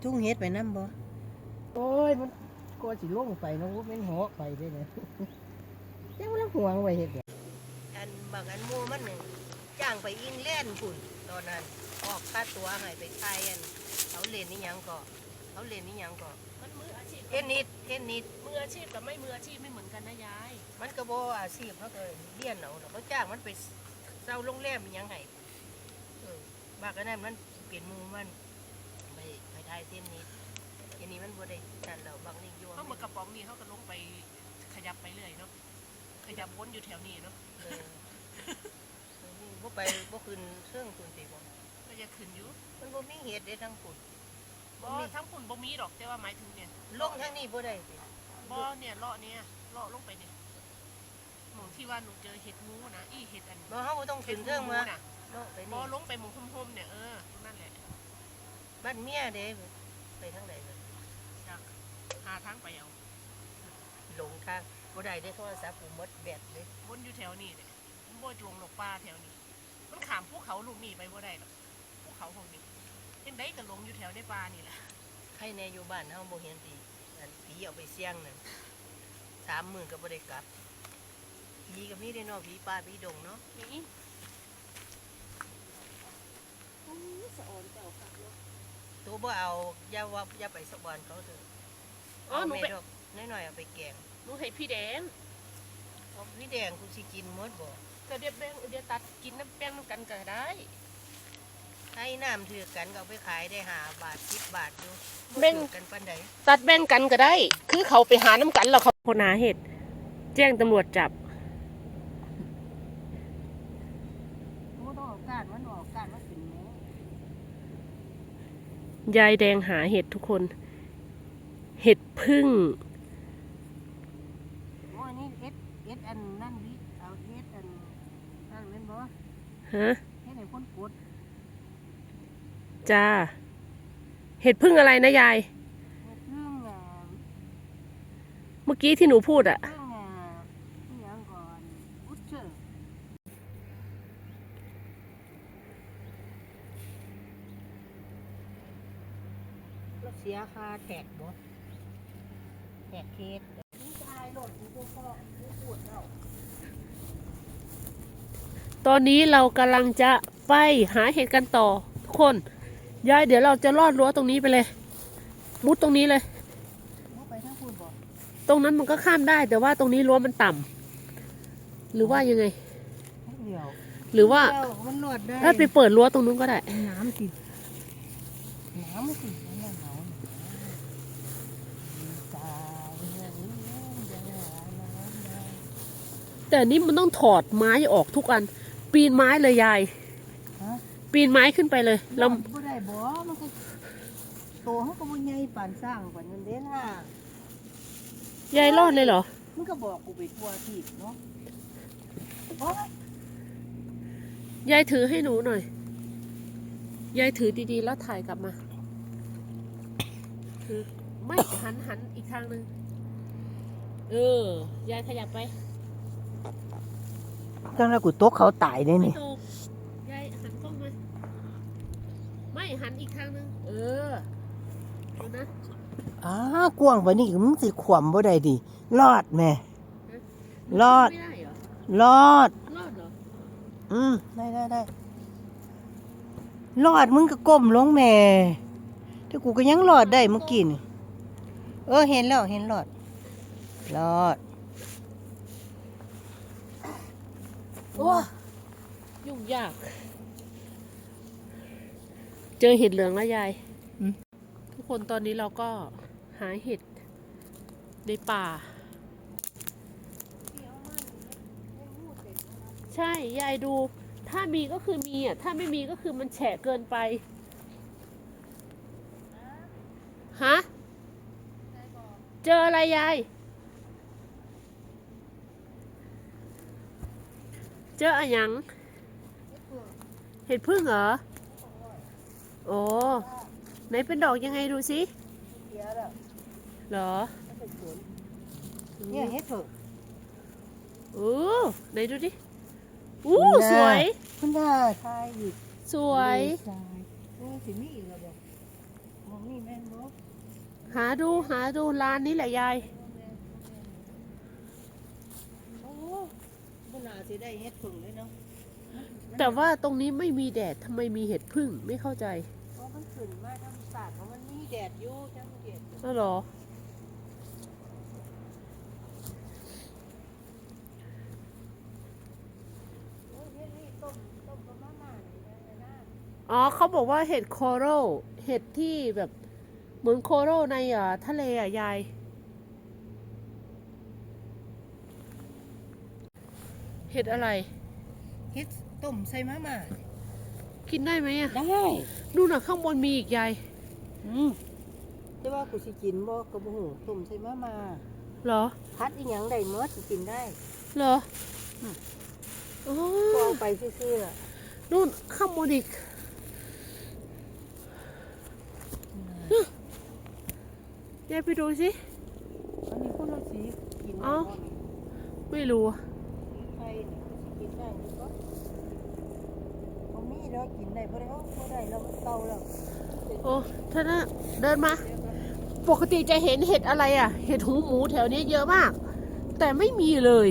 เอาทุ่งเฮ็ดไปนํบ่โอ้ยมันก็สิลงไปเนาะแม่นเหาะไปเด้เนี่ยจังว่าห่วงไว้เฮ็ดหยังอันบางอันหมู่มันนี่จ้างไปอิงแล่นด์พุ่นตอนนั้นออกค่าตัวให้ไปไทยอันเขาเล่นนี่หยังก็เขาเล่นนี่หยังก็มันมืออาชีพเทนนิสเทนนิสมืออาชีพกับไม่มืออาชีพไม่เหมือนกันนะยาย มันก็บ่อาชีพเขาก็เรียนเอาแล้วเขาจ้างมันไปเช่าโรงแรมอิหยังให้เออบางอันนั้นมันเปลี่ยนหมู่มันไป ไปไทยเทนนิสอันนี้มันบ่ได้นั่นแล้วบางนี่อยู่เขาเหมือนกระป๋องนี่เขาก็ลงไปขยับไปเรื่อยเนาะขยับวนอยู่แถวนี้เนาะเออนี่บ่ไปบ่ขึ้นเครื่องคุณสิบ่ก็จะขึ้นอยู่มันบ่มีเหตุได้ทั้งปุ่นบ่ทั้งคุณบ่มีดอกแต่ว่าหมายถึงเนี่ยลงทางนี้บ่ได้สิบ่เนี่ยเลาะเนี่ยเลาะลงไปเนี่ยหนูที่ว่าหนูเจอเห็ดงูนะอีเห็ดอันบ่เฮาบ่ต้องเห็ขึ้ดนเครื่องมาน่ะเนาะไปบ่นี่ลงไปหมุมห่มๆเนี่ยเออตรงนั่นแหละ บ้านเมียเด้ไปทางใดกันจากหาทางไปเอาหลงทางบ่ได้ได้โทรศัพท์กูหมดแบตเลยวนอยู่แถวนี้เนี่ยมันบ่จวงหลกปลาแถวนี้ มันขามภูเขาลูกนี่ไปบ่ได้หรอกภูเขาพวกนี้เห็นได้ก็หลงอยู่แถวในป่านี่แหละใครแน่อยู่บ้านเฮาบ่เห็นติอันผีเอาไปเสี่ยงนั่นสามมื้อก็บ่ได้กลับผีก็มีได้เนาะผีป่าผีดงเนาะนี่อู้สะออนเจ้าค่ะเนาะตัว บ่เอาอย่าว่าอย่าไปสะบอนเขาเถอะอ๋อเอาหนูแม่ไปดอกน้อยๆเอาไปแกงหนูให้พี่แดงเอาพี่แดงกูสิกินหมดบ่ก็เดี๋ยวแป้งเดี๋ยวตัดกินน้ำแป้งน้ำกันก็ได้ให้น้ำถือกันก็เอาไปขายได้ห้าบาท10บาทอยู่แบ่งถือกันปานใด ตัดแบ่งกันก็ได้ คือเขาไปหาน้ำกันแล้วเขาคนหาเห็ดแจ้งตำรวจจับบ่ต้องเอาก้านมันออกก้านมันเป็นแหน่ ยายแดงหาเห็ดทุกคน เห็ดพึ่งโอ้อันนี้เอ็ดเอ็ดอันนั่นดิเอาเอ็ดอันนั่นแม่นบ่ฮะเฮ็ดให้คนกดจ้า เห็ดพึ่งอะไรนะยายเฮ็ดเรื่องอ่าเมื่อกี้ที่หนูพูดอะเรื่องอ่าอีหยังก่อนอุดเชอร์ แล้วเสียค่า แท็กบ่แท็กเคสผู้ชายโหลดผู้พ่อผู้ปวดแล้วตอนนี้เรากำลังจะไปหาเห็ดกันต่อ ทุกคน ยายเดี๋ยวเราจะลอดรั้วตรงนี้ไปเลย มุดตรงนี้เลยบ่ไปทางพูดบ่ตรงนั้นมันก็ข้ามได้ แต่ว่าตรงนี้รั้วมันต่ำหรือว่ายังไงเดียวหรือว่าเดียวมันโหลดได้ถ้าไปเปิดรั้วตรงนู้นก็ได้ น้ำสิน้ำสิน้ำหนาวตายแล้วจะหาน้ำได้ แต่อันนี้มันต้องถอดไม้ออกทุกอัน ปีนไม้เลยยาย ฮะ ปีนไม้ขึ้นไปเลยเราบ่ได้บ่มันก็โตเขาก็บ่ใหญ่ปานสร้างปานนั้นเด้ล่ะยายรอดเลยเหรอ มันก็บอกกูไปทั่วที่เนาะโอ้ยยายถือให้หนูหน่อย ยายถือดีๆ แล้วถ่ายกลับมาถือไม่หันหันอีกทางหนึ่งเออ ยายขยับไป จังแล้วกูตกเขาตายได้ไม่นี่ตกยายหันกล้องมาไม่หันอีกทางหนึ่งเออดูนะ อ้ากว้างปานี้มันสิขวมบ่ได้ดิรอดแม่รอด ไม่ได้เหรอ รอด รอดเหรอ อืมได้ได้ได้รอดมึงก็ก้มลงแม่แต่กูก็ยังรอดได้เมื่อกี้นี่เออเห็นแล้วเห็นรอดรอด โอ้ยุ่งยาก เจอเห็ดเหลืองแล้วยายอืมทุกคนตอนนี้เราก็หาเห็ดในป่า ใช่ ยายดู ถ้ามีก็คือมีอะ ถ้าไม่มีก็คือมันแฉะเกินไป ฮะ เจออะไรยาย เจออะไรยังเห็ดพึ่งเหรอ โอ้ไหนเป็นดอกยังไงดูสิเหรอ เนี่ยเฮ็ดเถอะโอ้ไหนดูดิอู้นี่นะสวยคุณดาทายอีกสวยทายนี่สิมีอีกแล้วบ่มองนี่แม่นบ่หาดูหาดูร้านนี้แหละยาย โอ้บ่น่า สิได้เฮ็ดผึ่งเลยเนาะแต่ว่าตรงนี้ไม่มีแดดทำไมมีเห็ดพึ่งไม่เข้าใจเพราะมันขึ้นมาธรรมศาสตร์เพราะมันมีแดดอยู่จังเดดอ๋อเหรอ โอ้ยเฮ็ดนี่ต้มต้มกับมาม่านี่นะนะอ๋อเขาบอกว่าเห็ดโคโรลเห็ดที่แบบเหมือนโคโรลในอะทะเลอะยาย เห็ดอะไร เฮ็ดต้มใส่มาม่ากินได้ไหมอะได้นู่นน่ะข้างบนมีอีกยายอืมแต่ว่ากูสิกินบ่ก็บ่ฮู้ต้มใส่มาม่าเหรอพัดอีหยังได้หมดสิกินได้เหรออ๋อก็เอาไปซื่อๆอะนู่นข้างบนอีกยายไปดูสิอันนี้คนละสีกินได้เอ้าบ่นี่ไม่รู้อะ สีไข่นี่สิกิน ได้หรือบ่บ่มีแล้วกินได้บ่ได้เอ้าบ่ได้แล้วเก่าแล้วโอ้ท่านนะเดินมา ปกติจะเห็นเห็ดอะไรอะ เห็ดหูหมูแถวนี้เยอะมาก แต่ไม่มีเลย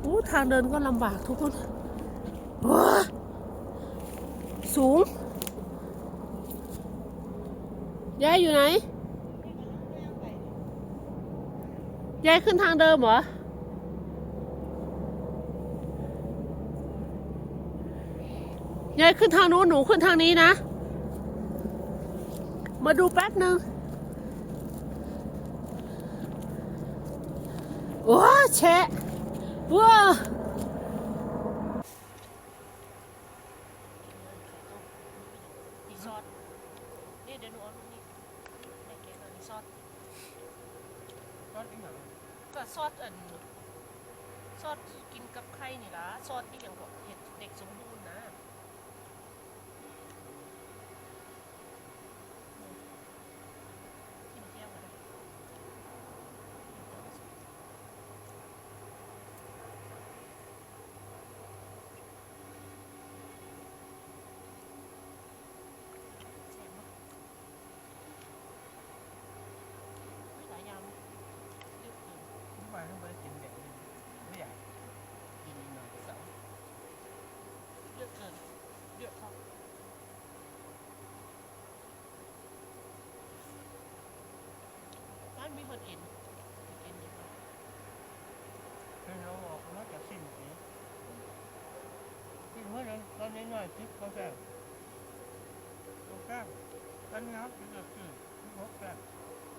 โอ้ทางเดินก็ลำบากทุกคนว้า สูงยายอยู่ไหนยายขึ้นทางเดิมเหรอ ยายขึ้นทางนู้นหนูขึ้นทางนี้นะ มาดูแป๊บหนึ่งว้าแชะว้า ดีซอสนี่เดี๋ยวหนูเอาลูกนี่ในเกมดีซอส ซอสอีหยัง ก็ซอสอันซอสที่กินกับไข่นี่ล่ะซอสที่อย่างบอกเห็ดเด็กสมบูรณ์นะกินเที่ยวกันนะแซ่บเนอะอุ๊ยหลายอย่างเลือกกิน ทุกวันต้องไปกินเด็กนี่ไม่อยาก กินหน่อยสองเลือกเกินเลือกเขา บ้านมีคนเอ็นเอ็นดีกว่าให้เราออกมาจากสิ้นปีกินเมื่อนั้นตอนนี้หน่อยทิพย์เขาแก่ตรงกลางกันงับกินเดือดจืดที่พบกัน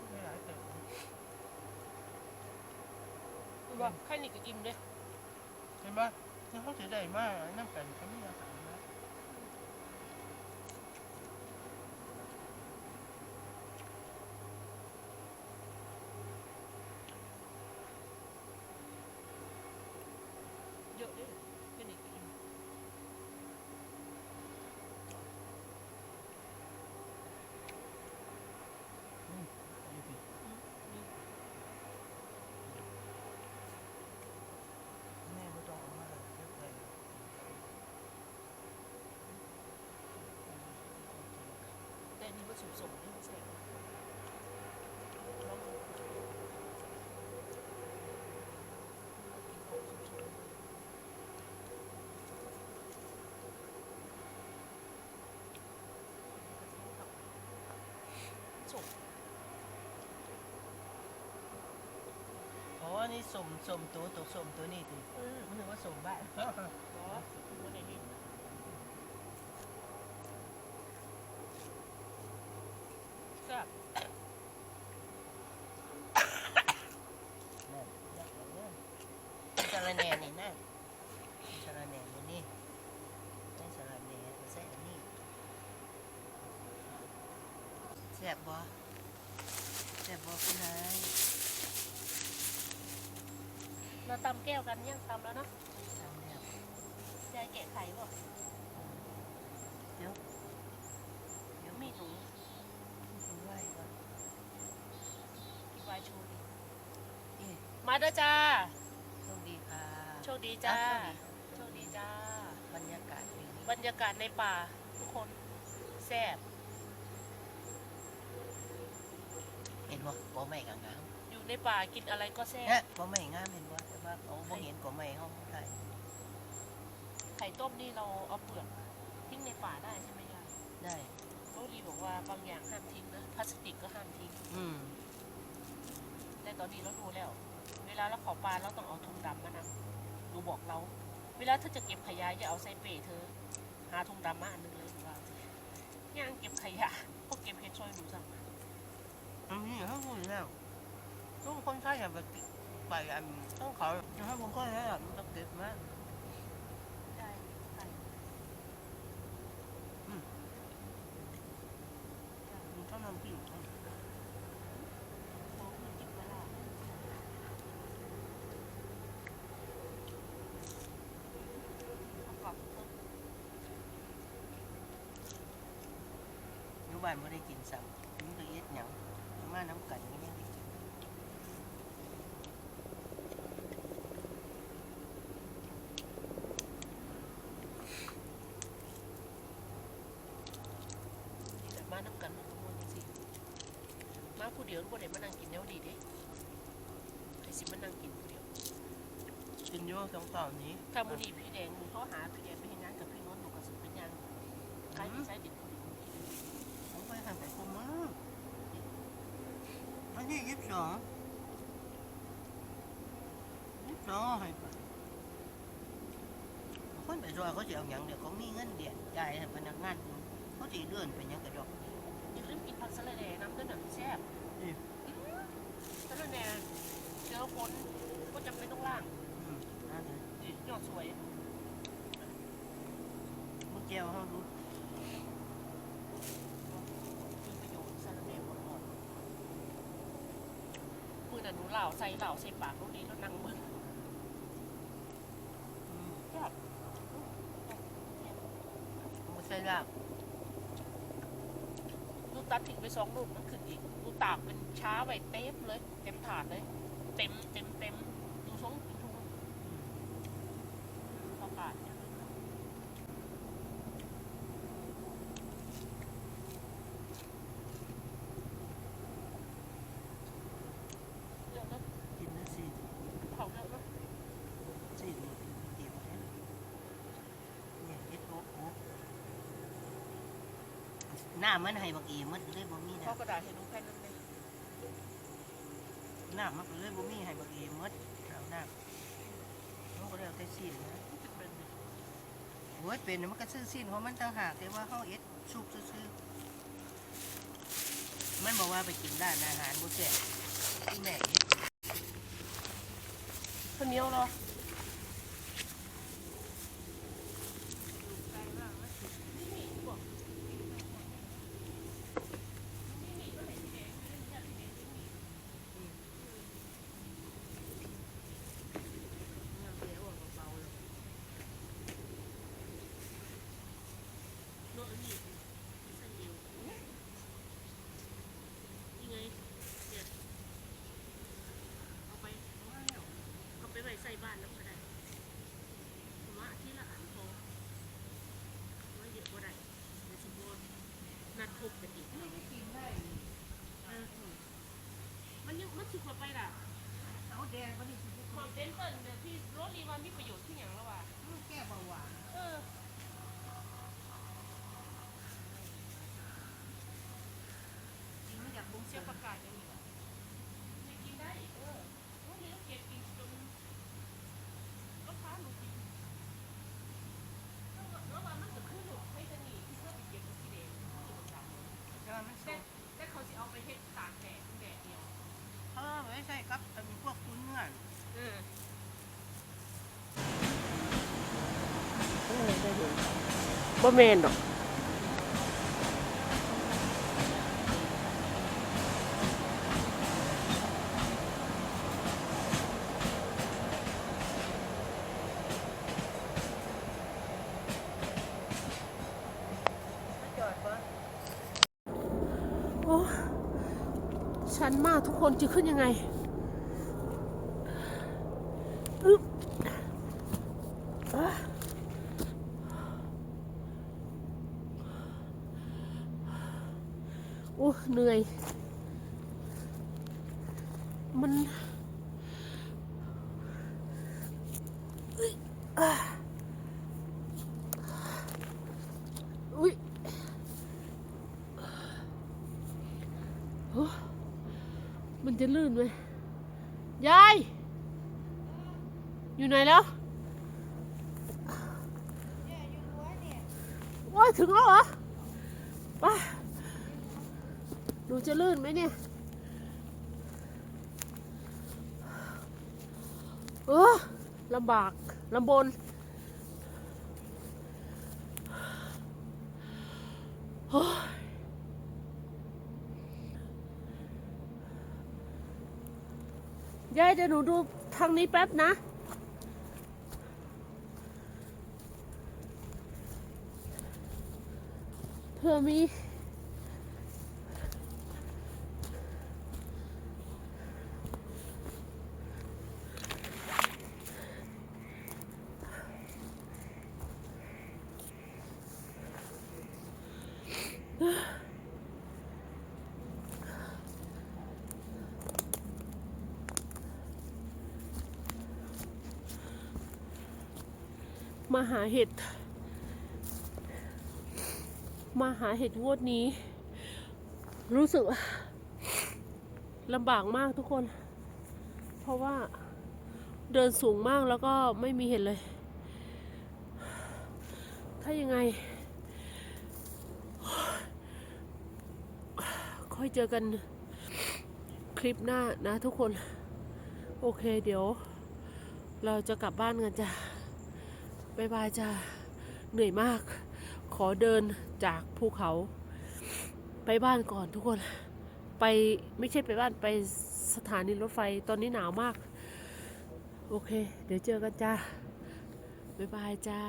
ไม่หลายเติบคือว่าใครนี่ก็กินเด้เห็นปะถ้าเขาเสียดายมากน้ำกันเขาไม่อยากทำนะเยอะเด้ใครนี่ก็กิน ยี่สิบ นี่ แม่ไม่ต้องเอามาเลยเยอะเลย แต่อันนี่มันสุกๆนี่มันแซ่บลองดูกินของสุกๆสุกอ๋อนี่สมสมตัวตัวสมตัวนี้ดิเออมันนึกว่าสมบ้านบอบ่ได้เห็นแซ่บ นั่นยักษ์เลยเนี่ยสารแหน่นี่นะสารแหน่นี่นี่ใช่สารแหน่ใส่อันนี้แซ่บบ่แซ่บบ่คุณนายเราตำแก้วกันยังตำแล้วเนาะทำแล้วยายแกะไข่บ่เดี๋ยวเดี๋ยวมีถุงคุณไหวก่อนกินไวน์โชว์ดิอมาเด้อจ้า โชคดีค่ะโชคดีจ้าอะโชคดีจ้า บรรยากาศดี บรรยากาศในป่าทุกคนแซ่บ เห็นบ่บ่ไม่งามงามอยู่ในป่ากินอะไรก็แซ่เนี่ยบบ่ไม่งามเห็นบ่แต่ว่าเขาบ่เห็นก็ไม่เฮาได้ไข่ต้มนี่เราเอาเปลือกทิ้งในป่าได้ใช่ไหมยายได้โรลีบอกว่าบางอย่างห้ามทิ้งนะพลาสติกก็ห้ามทิ้งอืมแต่ตอนนี้เราดูแล้ว เวลาเราขอปลาเราต้องเอาถุงดำมานะดูบอกเรา เวลาเธอจะเก็บขยะอย่าเอาใส่เป้เธอ หาถุงดำมาอันหนึงเลยว่าย่างเก็บขยะก็เก็บเห็ดช่วยหนูสั่งมา อันนี้เฮารู้แล้วทุกคนใช้อย่าไปติไปอันต้องเขาถ้าบางคนแล้วมันต้องเก็บมาได้ไปมันต้องนำปิ้งโอ้ยกินมาละเอากลับเถอะอยู่บ้านบ่ได้กินซ้ำมันก็เอ็ดหยัง มาน้ำกันก็ยังได้กินนี่แหละมาน้ำกันมันก็ม่วนจริงๆมาผู้เดียวบ่ได้มานั่งกินแนวดีเด้ใครสิมานั่งกินผู้เดียว กินอยู่สองเต่านี้ ถ้ามื้อนี้พี่แดงเขาหาพี่แดงไปเฮ็ดงานกับพี่นวลหนูก็สิเป็นหยังใครที่ใช้ดินผู้เดียว ผมไปทำแต่คุมมือ วันที่ยี่สิบสองยี่สิบสองให้ไปคนไปรอเขาจะเอาหยังเดี๋ยวเขามีเงินเดือนจ่ายให้พนักงานอยู่เขาตีเดือนไปหยังกระดอกอย่าลืมกินผักสะระแหน่น้ำเด้อน่ะแซ่บอืมสะระแหน่เจอฝนก็จำเป็นต้องล้างอืมนั่นเลยนี่ยอดสวยมึงแก้วเขาดู มีประโยชน์สะระแหน่หมดหมดมือน่ะหนู เหล่าใส่เหล่าใส่ปากตรงนี้แล้วนั่งมึงอืมแซ่บมึงใส่ลาบดูตัดทิ้งไปสองลูกมันขึ้นอีกดูตากเป็นช้าไว้เต็มเลย เต็มถาดเลย เต็มเต็มเต็มดูทรงดูทุ่งข้าวขาดเนี่ยเยอะนะ กินแล้วสิ เผาเยอะนะ สินี่เก็บแล้วเนี่ยเฮ็ดโอ๊กโอ๊กห น้ามันให้บักเอมันก็เลยบ่มีข้าวนะกระดาษให้หนูแค่นั้นเลยหน้ามันก็เลยบ่มีให้บักเอหมดเอาหน้ามันก็เลยเอาแต่สิ้นนะจะเป็นโอ้ยเป็นน่ะมันก็ซื้อสิ้นของมันต่างหากแต่ว่าเฮาเอ็ดซุปซื่อๆมันบอกว่าไปกินร้านอาหารบ่แซ่บที่แม่เอ็ดข้าวเหนียวเหรอ โน่นนี่ใส่เอวนี่ไงเนี่ยเอาไปเอาไปไว้ใส่บ้านแล้วก็ได้ผมว่าที่ละอันพอว่าเยอะก็ได้ในสมมตินัดพบกันอีกเออมันยังมันสุกกว่าไปล่ะ บ่นี่สิความเต้นเต้นเนี่ยที่โรสลีว่ามีประโยชน์ที่อย่างแล้วว่ะมันแก้เบาหวานเออกินมันอยากบุ้งเสีเสียยประกาศอย่างนี้ว่ะไม่กินได้เออโรสลีต้องเก็บกินจนก็ค้าหนูกินแล้วว่าแล้วว่ามันจะขึ้นหนูให้จะหนีที่เพื่อไปเก็บกับพี่เดชที่มันดำแต่ว่ามันสุแต่กแต่เขาจะเอาไปเฮ็ดตากแดดแดดเดียว เออไว้ใส่กับ เนื้อเออบ่แมนดอกจอดปะโอ้ชันมากทุกคนจะขึ้นยังไง โอ้เหนื่อย มันเอุ้ยโอ้มันจะลื่นไหมยาย อยู่ไหนแล้วโอ้ยถึงแล้วเหรอไปหนูจะลื่นไหมเนี่ยเออลำบาก ลำบนโอ้ยยายเดี๋ยวหนูดูทางนี้แป๊บนะเพื่อมี มาหาเห็ด มาหาเห็ดงวดนี้ รู้สึกลำบากมากทุกคน เพราะว่าเดินสูงมากแล้วก็ไม่มีเห็ดเลย ถ้ายังไง ค่อยเจอกันคลิปหน้านะทุกคน โอเคเดี๋ยว เราจะกลับบ้านกันจ้ะบายบายจ้าเหนื่อยมาก ขอเดินจากภูเขาไปบ้านก่อนทุกคน ไปไม่ใช่ไปบ้านไปสถานีรถไฟตอนนี้หนาวมาก โอเค เดี๋ยวเจอกันจ้าบ๊ายบายจ้า